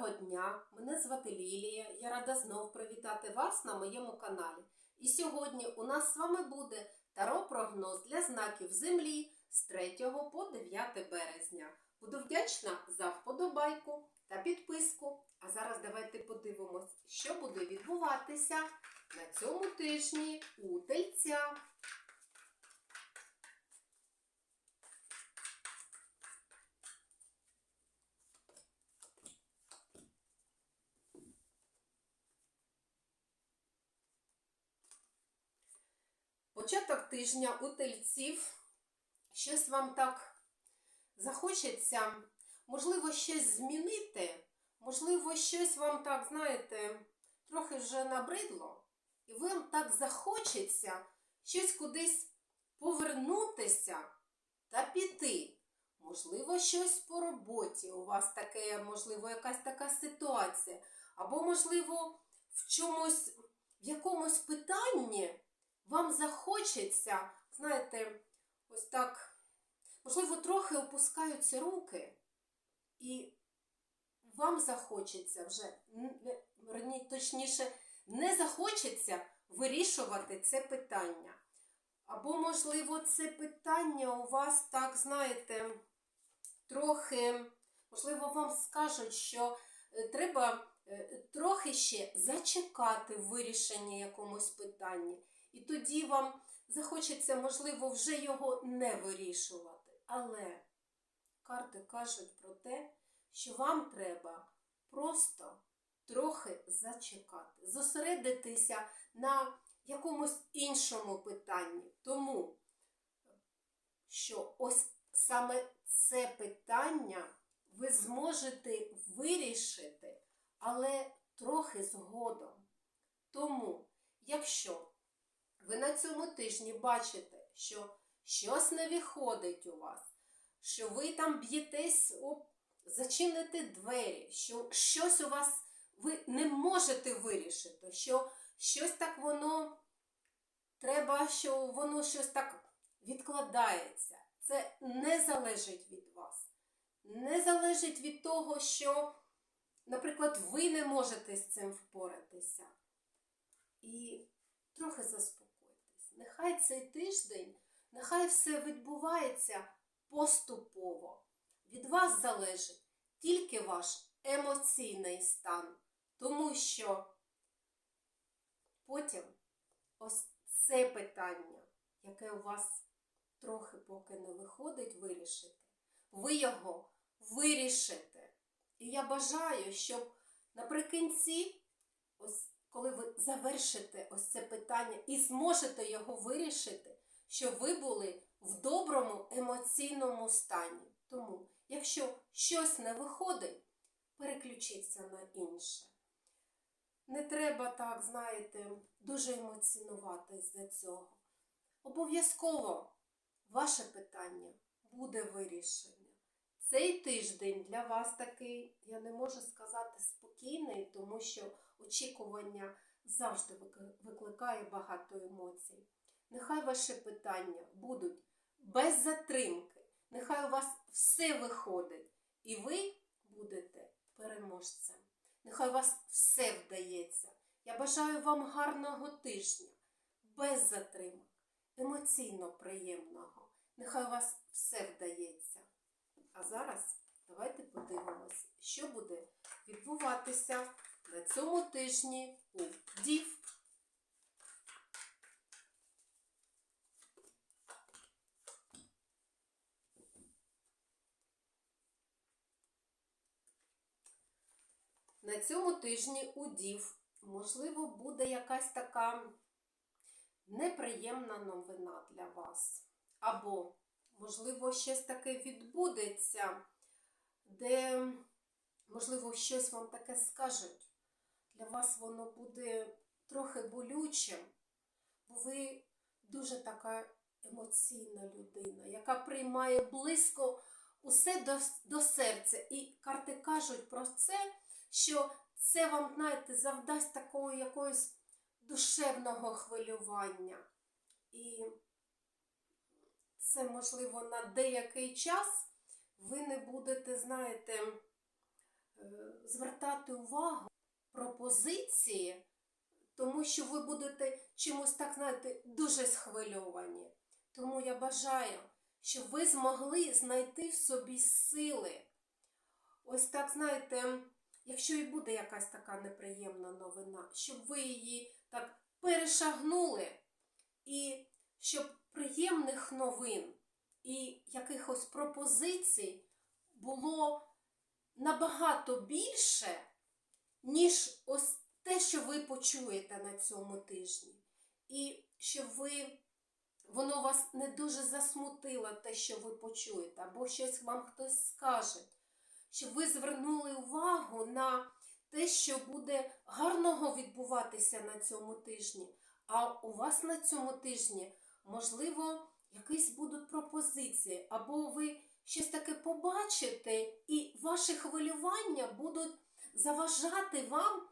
Доброго дня! Мене звати Лілія. Я рада знов привітати вас на моєму каналі. І сьогодні у нас з вами буде таро-прогноз для знаків землі з 3 по 9 березня. Буду вдячна за вподобайку та підписку. А зараз давайте подивимось, що буде відбуватися на цьому тижні у тельця. Початок тижня у тельців. Щось вам так захочеться, можливо, щось змінити, можливо, щось вам так, знаєте, трохи вже набридло, і вам так захочеться щось кудись повернутися та піти. Можливо, щось по роботі. У вас таке, можливо, якась така ситуація. Або, можливо, в чомусь, в якомусь питанні вам захочеться, знаєте, ось так, можливо, трохи опускаються руки, і вам захочеться вже, точніше, не захочеться вирішувати це питання. Або, можливо, це питання у вас так, знаєте, трохи, можливо, вам скажуть, що е, треба е, трохи ще зачекати вирішення якомусь питання. І тоді вам захочеться, можливо, вже його не вирішувати. Але карти кажуть про те, що вам треба просто трохи зачекати, зосередитися на якомусь іншому питанні. Тому що ось саме це питання ви зможете вирішити, але трохи згодом. Тому, якщо ви на цьому тижні бачите, що щось не виходить у вас, що ви там б'єтесь об зачинити двері, що щось у вас ви не можете вирішити, що щось так воно треба, що воно щось так відкладається. Це не залежить від вас. Не залежить від того, що, наприклад, ви не можете з цим впоратися. І трохи Нехай цей тиждень, нехай все відбувається поступово. Від вас залежить тільки ваш емоційний стан, тому що потім ось це питання, яке у вас трохи поки не виходить вирішити, ви його вирішите. І я бажаю, щоб наприкінці, ось коли ви завершите ось це питання і зможете його вирішити, щоб ви були в доброму емоційному стані. Тому, якщо щось не виходить, переключіться на інше. Не треба так, знаєте, дуже емоціонувати з-за цього. Обов'язково ваше питання буде вирішення. Цей тиждень для вас такий, я не можу сказати, спокійний, тому що очікування завжди викликає багато емоцій. Нехай ваші питання будуть без затримки, нехай у вас все виходить, і ви будете переможцем. Нехай у вас все вдається. Я бажаю вам гарного тижня, без затримок, емоційно приємного. Нехай у вас все вдається. А зараз давайте подивимось, що буде відбуватися на цьому тижні у Дів. На цьому тижні у Дів, можливо, буде якась така неприємна новина для вас. Або, можливо, щось таке відбудеться, де, можливо, щось вам таке скажуть. Для вас воно буде трохи болючим, бо ви дуже така емоційна людина, яка приймає близько усе до, до серця. І карти кажуть про це, що це вам, знаєте, завдасть такого якогось душевного хвилювання. І це, можливо, на деякий час ви не будете, знаєте, е, звертати увагу пропозиції, тому що ви будете чимось так, знаєте, дуже схвильовані. Тому я бажаю, щоб ви змогли знайти в собі сили. Ось так, знаєте, якщо і буде якась така неприємна новина, щоб ви її так перешагнули, і щоб приємних новин і якихось пропозицій було набагато більше, ніж ось те, що ви почуєте на цьому тижні. І щоб ви, воно вас не дуже засмутило, те, що ви почуєте, або щось вам хтось скаже, щоб ви звернули увагу на те, що буде гарного відбуватися на цьому тижні. А у вас на цьому тижні, можливо, якісь будуть пропозиції, або ви щось таке побачите, і ваші хвилювання будуть заважати вам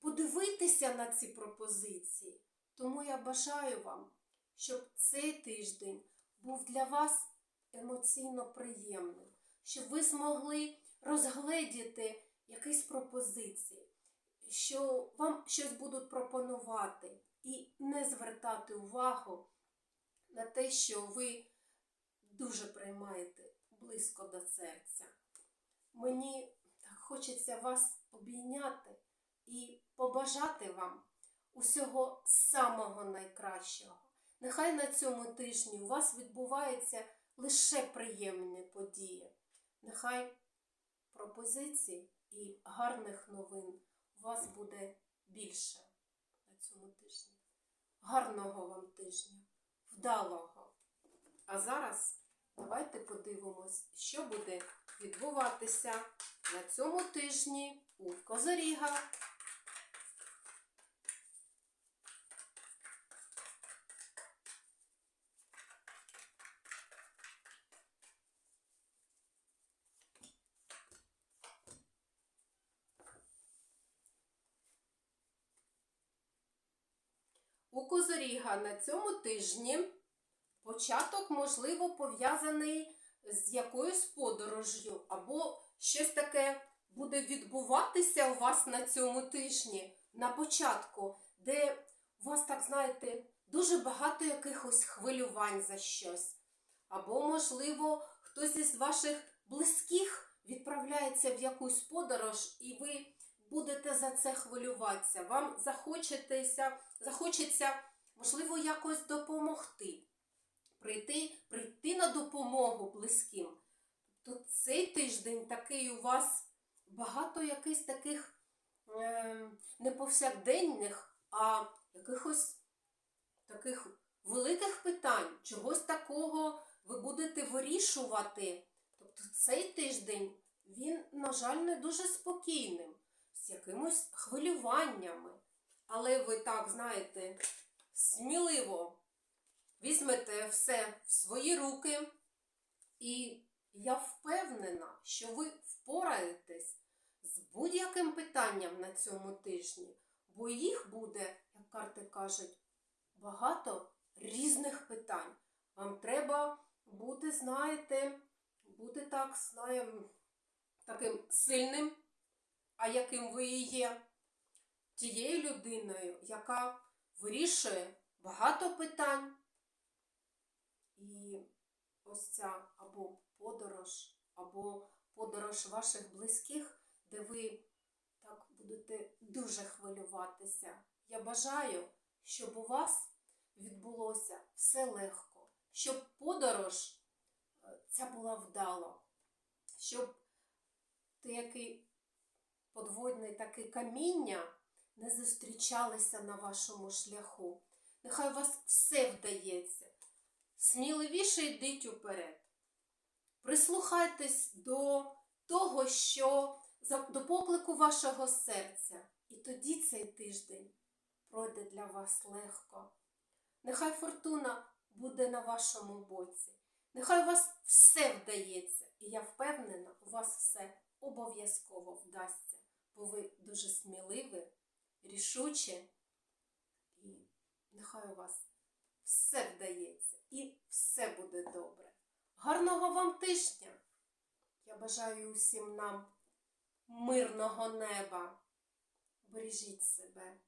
подивитися на ці пропозиції. Тому я бажаю вам, щоб цей тиждень був для вас емоційно приємним, щоб ви змогли розгледіти якісь пропозиції, що вам щось будуть пропонувати, і не звертати увагу на те, що ви дуже приймаєте близько до серця. Мені так хочеться вас обійняти і побажати вам усього самого найкращого. Нехай на цьому тижні у вас відбуваються лише приємні події. Нехай пропозицій і гарних новин у вас буде більше на цьому тижні. Гарного вам тижня, вдалого! А зараз давайте подивимось, що буде відбуватися на цьому тижні у Козоріга. У Козоріга на цьому тижні початок, можливо, пов'язаний з якоюсь подорожжю, або щось таке буде відбуватися у вас на цьому тижні, на початку, де у вас, так знаєте, дуже багато якихось хвилювань за щось. Або, можливо, хтось із ваших близьких відправляється в якусь подорож, і ви будете за це хвилюватися. Вам захочетеся, захочеться, можливо, якось допомогти. Прийти, прийти на допомогу близьким. То цей тиждень такий у вас багато якихось таких е, не повсякденних, а якихось таких великих питань, чогось такого ви будете вирішувати. Тобто цей тиждень він, на жаль, не дуже спокійним, з якимось хвилюваннями. Але ви так, знаєте, сміливо візьмете все в свої руки, і я впевнена, що ви впораєтесь з будь-яким питанням на цьому тижні, бо їх буде, як карти кажуть, багато різних питань. Вам треба бути, знаєте, бути так, знаємо, таким сильним, а яким ви і є, тією людиною, яка вирішує багато питань. І ось ця або подорож, або подорож ваших близьких, де ви так будете дуже хвилюватися. Я бажаю, щоб у вас відбулося все легко, щоб подорож е, ця була вдала, щоб ти, який подводний таке каміння не зустрічалися на вашому шляху. Нехай у вас все вдається. Сміливіше йдіть уперед. Прислухайтесь до того, що до поклику вашого серця. І тоді цей тиждень пройде для вас легко. Нехай фортуна буде на вашому боці. Нехай у вас все вдається. І я впевнена, у вас все обов'язково вдасться, бо ви дуже сміливі, рішучі, і нехай у вас все вдається і все буде добре. Гарного вам тижня! Я бажаю усім нам мирного неба. Бережіть себе.